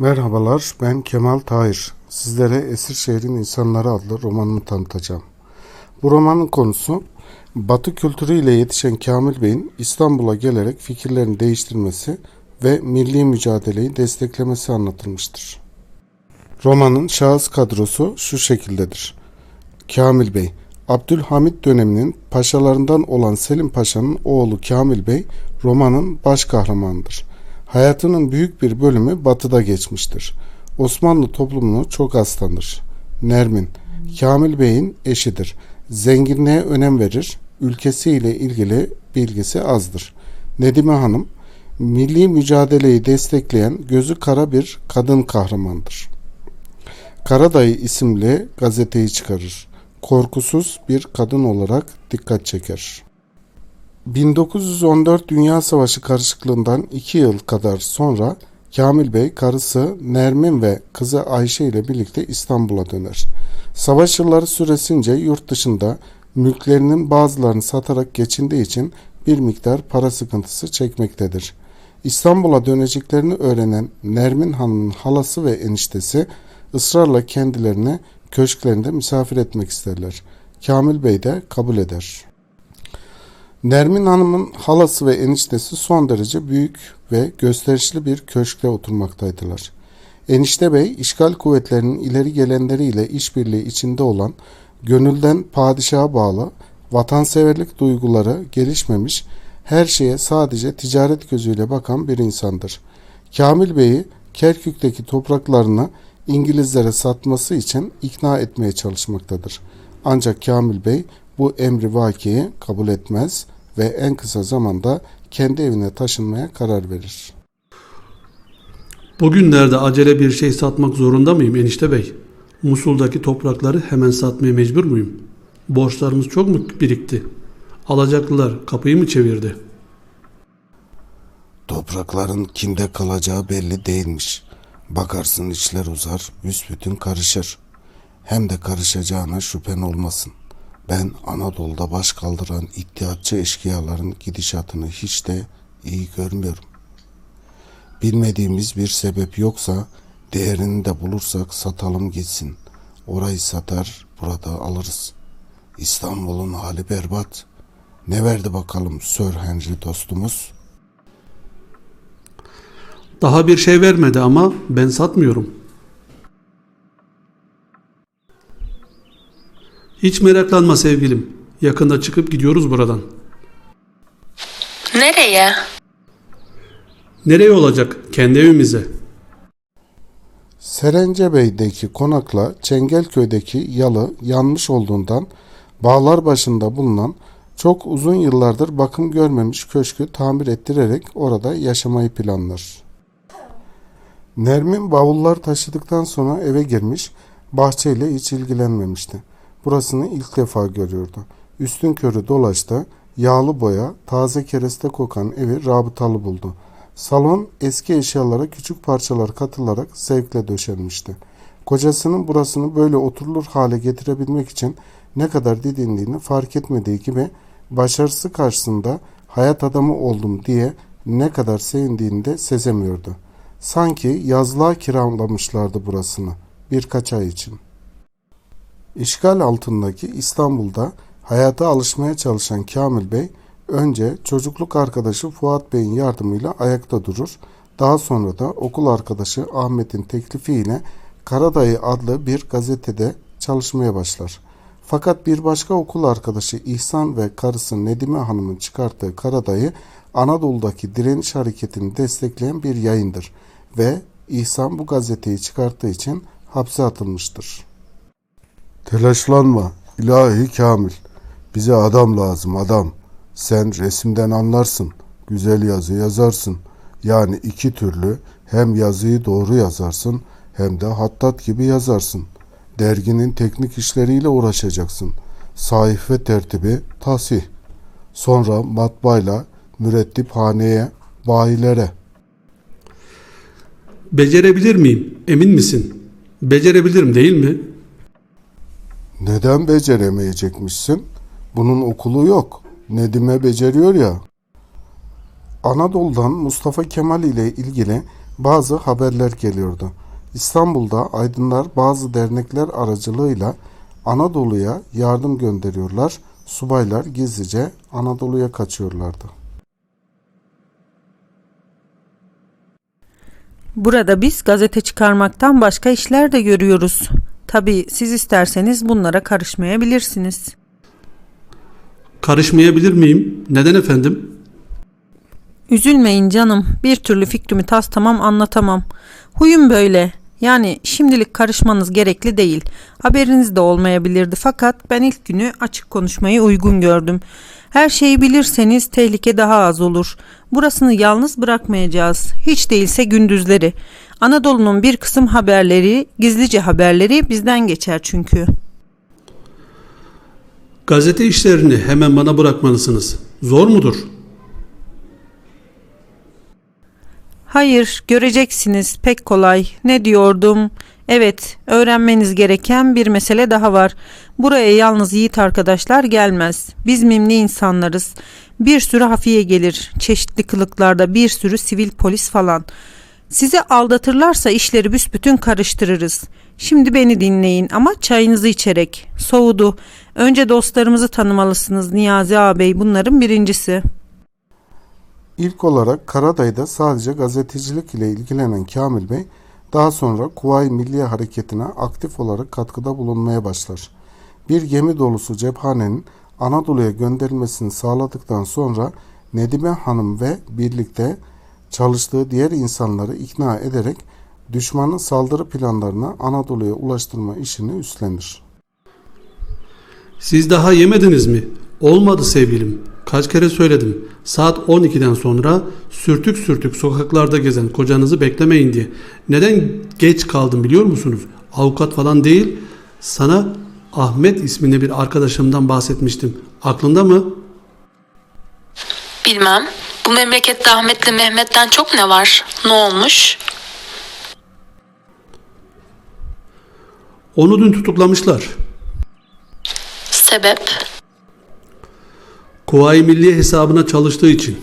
Merhabalar, ben Kemal Tahir. Sizlere Esir Şehrin İnsanları adlı romanımı tanıtacağım. Bu romanın konusu, Batı kültürüyle yetişen Kamil Bey'in İstanbul'a gelerek fikirlerini değiştirmesi ve milli mücadeleyi desteklemesi anlatılmıştır. Romanın şahıs kadrosu şu şekildedir. Kamil Bey, Abdülhamit döneminin paşalarından olan Selim Paşa'nın oğlu Kamil Bey romanın baş kahramanıdır. Hayatının büyük bir bölümü batıda geçmiştir. Osmanlı toplumunu çok az tanır. Nermin, Kamil Bey'in eşidir. Zenginliğe önem verir, ülkesiyle ilgili bilgisi azdır. Nedime Hanım, milli mücadeleyi destekleyen gözü kara bir kadın kahramandır. Karadayı isimli gazeteyi çıkarır. Korkusuz bir kadın olarak dikkat çeker. 1914 Dünya Savaşı karışıklığından 2 yıl kadar sonra Kamil Bey karısı Nermin ve kızı Ayşe ile birlikte İstanbul'a döner. Savaş yılları süresince yurt dışında mülklerinin bazılarını satarak geçindiği için bir miktar para sıkıntısı çekmektedir. İstanbul'a döneceklerini öğrenen Nermin Hanım'ın halası ve eniştesi ısrarla kendilerini köşklerinde misafir etmek isterler. Kamil Bey de kabul eder. Nermin Hanım'ın halası ve eniştesi son derece büyük ve gösterişli bir köşkte oturmaktaydılar. Enişte Bey, işgal kuvvetlerinin ileri gelenleriyle işbirliği içinde olan, gönülden padişaha bağlı, vatanseverlik duyguları gelişmemiş, her şeye sadece ticaret gözüyle bakan bir insandır. Kamil Bey'i Kerkük'teki topraklarını İngilizlere satması için ikna etmeye çalışmaktadır. Ancak Kamil Bey bu emri vakiyi kabul etmez ve en kısa zamanda kendi evine taşınmaya karar verir. Bugünlerde acele bir şey satmak zorunda mıyım enişte bey? Musul'daki toprakları hemen satmaya mecbur muyum? Borçlarımız çok mu birikti? Alacaklılar kapıyı mı çevirdi? Toprakların kimde kalacağı belli değilmiş. Bakarsın işler uzar, büsbütün karışır. Hem de karışacağına şüphen olmasın. Ben Anadolu'da baş kaldıran iddiatçı eşkıyaların gidişatını hiç de iyi görmüyorum. Bilmediğimiz bir sebep yoksa değerini de bulursak satalım gitsin. Orayı satar, burada alırız. İstanbul'un hali berbat. Ne verdi bakalım Sir Henry dostumuz?'' Daha bir şey vermedi ama ben satmıyorum. Hiç meraklanma sevgilim. Yakında çıkıp gidiyoruz buradan. Nereye? Nereye olacak? Kendi evimize. Serencebey'deki konakla Çengelköy'deki yalı yanmış olduğundan bağlar başında bulunan çok uzun yıllardır bakım görmemiş köşkü tamir ettirerek orada yaşamayı planlar. Nermin bavullar taşıdıktan sonra eve girmiş, bahçeyle hiç ilgilenmemişti. Burasını ilk defa görüyordu. Üstün körü dolaştı, yağlı boya, taze kereste kokan evi rabıtalı buldu. Salon eski eşyalara küçük parçalar katılarak zevkle döşenmişti. Kocasının burasını böyle oturulur hale getirebilmek için ne kadar didindiğini fark etmediği gibi başarısı karşısında hayat adamı oldum diye ne kadar sevindiğini de sezemiyordu. Sanki yazlığa kiralamışlardı burasını birkaç ay için. İşgal altındaki İstanbul'da hayata alışmaya çalışan Kamil Bey önce çocukluk arkadaşı Fuat Bey'in yardımıyla ayakta durur. Daha sonra da okul arkadaşı Ahmet'in teklifiyle Karadayı adlı bir gazetede çalışmaya başlar. Fakat bir başka okul arkadaşı İhsan ve karısı Nedime Hanım'ın çıkarttığı Karadayı Anadolu'daki direniş hareketini destekleyen bir yayındır ve İhsan bu gazeteyi çıkarttığı için hapse atılmıştır. Telaşlanma ilahi Kamil. Bize adam lazım adam. Sen resimden anlarsın. Güzel yazı yazarsın. Yani iki türlü hem yazıyı doğru yazarsın hem de hattat gibi yazarsın. Derginin teknik işleriyle uğraşacaksın. Sayfa tertibi tasih. Sonra matbaayla mürettip haneye, bayilere. Becerebilir miyim? Emin misin? Becerebilirim değil mi? Neden beceremeyecekmişsin? Bunun okulu yok. Nedime beceriyor ya. Anadolu'dan Mustafa Kemal ile ilgili bazı haberler geliyordu. İstanbul'da aydınlar bazı dernekler aracılığıyla Anadolu'ya yardım gönderiyorlar. Subaylar gizlice Anadolu'ya kaçıyorlardı. Burada biz gazete çıkarmaktan başka işler de görüyoruz. Tabii siz isterseniz bunlara karışmayabilirsiniz. Karışmayabilir miyim? Neden efendim? Üzülmeyin canım. Bir türlü fikrimi tas tamam anlatamam. Huyum böyle. Yani şimdilik karışmanız gerekli değil. Haberiniz de olmayabilirdi fakat ben ilk günü açık konuşmayı uygun gördüm. Her şeyi bilirseniz tehlike daha az olur. Burasını yalnız bırakmayacağız. Hiç değilse gündüzleri. Anadolu'nun bir kısım haberleri, gizlice haberleri bizden geçer çünkü. Gazete işlerini hemen bana bırakmalısınız. Zor mudur? Hayır, göreceksiniz. Pek kolay. Ne diyordum? Evet, öğrenmeniz gereken bir mesele daha var. Buraya yalnız yiğit arkadaşlar gelmez. Biz mimli insanlarız. Bir sürü hafiye gelir. Çeşitli kılıklarda bir sürü sivil polis falan. Sizi aldatırlarsa işleri büsbütün karıştırırız. Şimdi beni dinleyin ama çayınızı içerek. Soğudu. Önce dostlarımızı tanımalısınız Niyazi ağabey bunların birincisi. İlk olarak Karaday'da sadece gazetecilik ile ilgilenen Kamil Bey, daha sonra Kuvayi Milliye Hareketi'ne aktif olarak katkıda bulunmaya başlar. Bir gemi dolusu cephanenin Anadolu'ya gönderilmesini sağladıktan sonra Nedime Hanım ve birlikte çalıştığı diğer insanları ikna ederek düşmanın saldırı planlarını Anadolu'ya ulaştırma işini üstlenir. Siz daha yemediniz mi? Olmadı sevgilim. Kaç kere söyledim. Saat 12'den sonra sürtük sürtük sokaklarda gezen kocanızı beklemeyin diye. Neden geç kaldım biliyor musunuz? Avukat falan değil. Sana Ahmet isminde bir arkadaşımdan bahsetmiştim. Aklında mı? Bilmem. Bu memlekette Ahmet'le Mehmet'ten çok ne var? Ne olmuş? Onu dün tutuklamışlar. Sebep? Kuvayi Milliye hesabına çalıştığı için.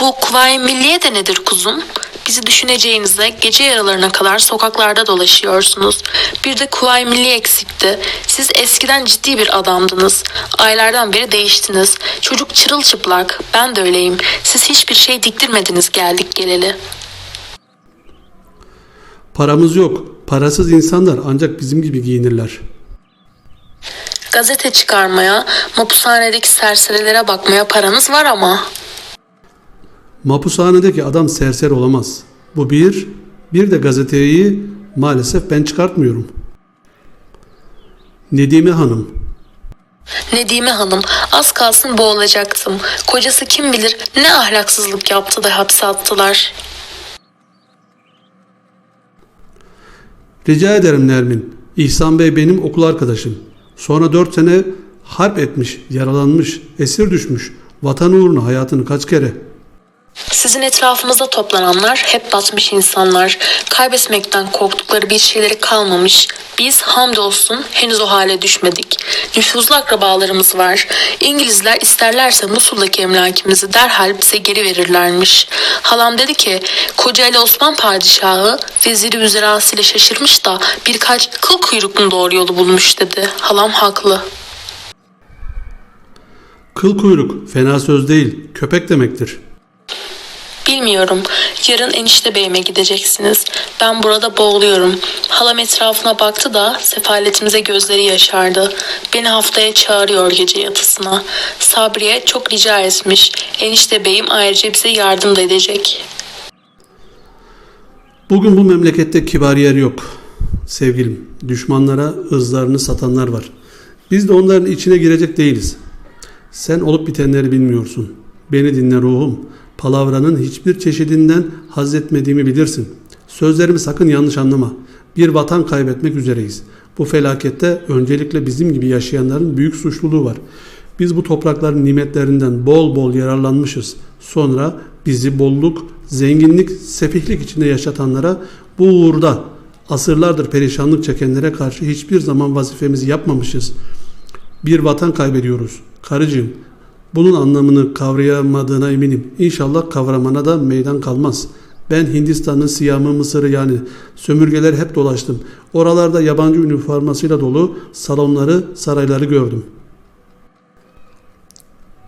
Bu Kuvayi Milliye de nedir kuzum? Bizi düşüneceğinize gece yarılarına kadar sokaklarda dolaşıyorsunuz. Bir de Kuvayi Milliye eksikti. Siz eskiden ciddi bir adamdınız. Aylardan beri değiştiniz. Çocuk çırılçıplak. Ben de öyleyim. Siz hiçbir şey diktirmediniz geldik geleli. Paramız yok. Parasız insanlar ancak bizim gibi giyinirler. Gazete çıkarmaya, mapushanedeki serserilere bakmaya paranız var ama. Mapushanedeki adam serseri olamaz. Bu bir. Bir de gazeteyi maalesef ben çıkartmıyorum. Nedime Hanım. Nedime Hanım az kalsın boğulacaktım. Kocası kim bilir ne ahlaksızlık yaptı da hapse attılar. Rica ederim Nermin. İhsan Bey benim okul arkadaşım. Sonra dört sene harp etmiş, yaralanmış, esir düşmüş. Vatan uğruna hayatını kaç kere. Sizin etrafınızda toplananlar hep batmış insanlar. Kaybetmekten korktukları bir şeyleri kalmamış. Biz hamdolsun henüz o hale düşmedik. Nüfuzlu akrabalarımız var. İngilizler isterlerse Musul'daki emlakimizi derhal bize geri verirlermiş. Halam dedi ki Kocaeli Osman Padişahı veziri üzerasıyla şaşırmış da birkaç kıl kuyruklu doğru yolu bulmuş dedi. Halam haklı. Kıl kuyruk fena söz değil, köpek demektir. Bilmiyorum. Yarın enişte beyime gideceksiniz. Ben burada boğuluyorum. Halam etrafına baktı da sefaletimize gözleri yaşardı. Beni haftaya çağırıyor gece yatısına. Sabriye çok rica etmiş. Enişte beyim ayrıca bize yardım da edecek. Bugün bu memlekette kibar yer yok. Sevgilim, düşmanlara ızlarını satanlar var. Biz de onların içine girecek değiliz. Sen olup bitenleri bilmiyorsun. Beni dinle ruhum. Palavranın hiçbir çeşidinden haz etmediğimi bilirsin. Sözlerimi sakın yanlış anlama. Bir vatan kaybetmek üzereyiz. Bu felakette öncelikle bizim gibi yaşayanların büyük suçluluğu var. Biz bu toprakların nimetlerinden bol bol yararlanmışız. Sonra bizi bolluk, zenginlik, sefihlik içinde yaşatanlara bu uğurda asırlardır perişanlık çekenlere karşı hiçbir zaman vazifemizi yapmamışız. Bir vatan kaybediyoruz. Karıcığım, bunun anlamını kavrayamadığına eminim. İnşallah kavramana da meydan kalmaz. Ben Hindistan'ı, Siyam'ı, Mısır'ı yani sömürgeler hep dolaştım. Oralarda yabancı üniformasıyla dolu salonları, sarayları gördüm.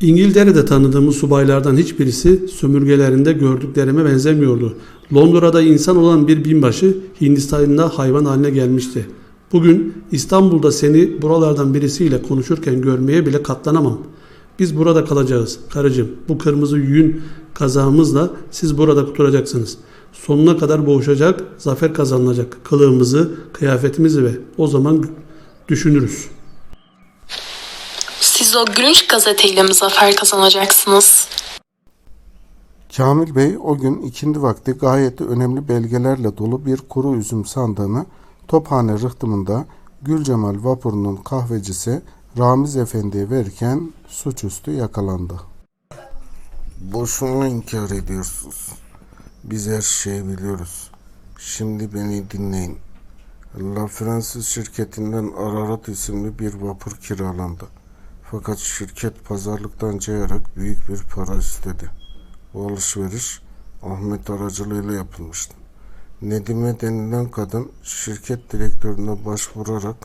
İngiltere'de tanıdığımız subaylardan hiçbirisi sömürgelerinde gördüklerime benzemiyordu. Londra'da insan olan bir binbaşı Hindistan'da hayvan haline gelmişti. Bugün İstanbul'da seni buralardan birisiyle konuşurken görmeye bile katlanamam. Biz burada kalacağız karıcığım. Bu kırmızı yün kazağımızla siz burada oturacaksınız. Sonuna kadar boğuşacak, zafer kazanılacak. Kılığımızı, kıyafetimizi ve o zaman düşünürüz. Siz o gülünç gazeteyle mi zafer kazanacaksınız? Kamil Bey o gün ikindi vakti gayet önemli belgelerle dolu bir kuru üzüm sandığını Tophane rıhtımında Gülcemal vapurunun kahvecisi Ramiz Efendi'ye verirken suçüstü yakalandı. Boşuna inkar ediyorsunuz. Biz her şeyi biliyoruz. Şimdi beni dinleyin. La Francis şirketinden Ararat isimli bir vapur kiralandı. Fakat şirket pazarlıktan cayarak büyük bir para istedi. Bu alışveriş Ahmet aracılığıyla yapılmıştı. Nedime denilen kadın şirket direktörüne başvurarak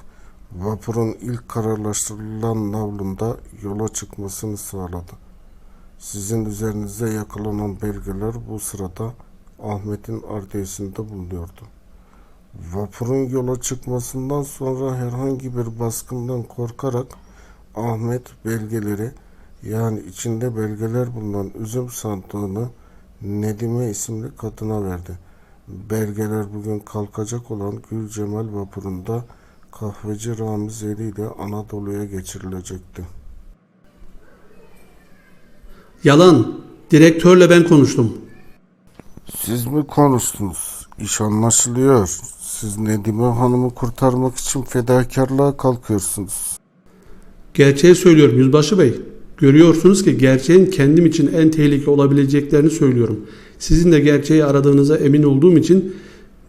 vapurun ilk kararlaştırılan navlunda yola çıkmasını sağladı. Sizin üzerinize yakalanan belgeler bu sırada Ahmet'in ardiyesinde bulunuyordu. Vapurun yola çıkmasından sonra herhangi bir baskından korkarak Ahmet belgeleri yani içinde belgeler bulunan üzüm sandığını Nedime isimli kadına verdi. Belgeler bugün kalkacak olan Gül Cemal vapurunda kahveci Ramiz Eli ile Anadolu'ya geçirilecekti. Yalan. Direktörle ben konuştum. Siz mi konuştunuz? İş anlaşılıyor. Siz Nedime Hanım'ı kurtarmak için fedakarlığa kalkıyorsunuz. Gerçeği söylüyorum Yüzbaşı Bey. Görüyorsunuz ki gerçeğin kendim için en tehlikeli olabileceklerini söylüyorum. Sizin de gerçeği aradığınıza emin olduğum için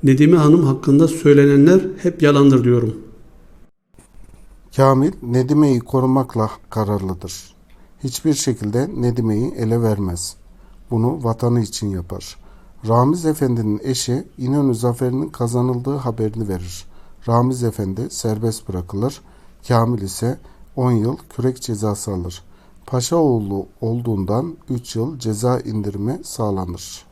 Nedime Hanım hakkında söylenenler hep yalandır diyorum. Kamil Nedime'yi korumakla kararlıdır. Hiçbir şekilde Nedime'yi ele vermez. Bunu vatanı için yapar. Ramiz Efendi'nin eşi İnönü zaferinin kazanıldığı haberini verir. Ramiz Efendi serbest bırakılır. Kamil ise 10 yıl kürek cezası alır. Paşa oğlu olduğundan 3 yıl ceza indirimi sağlanır.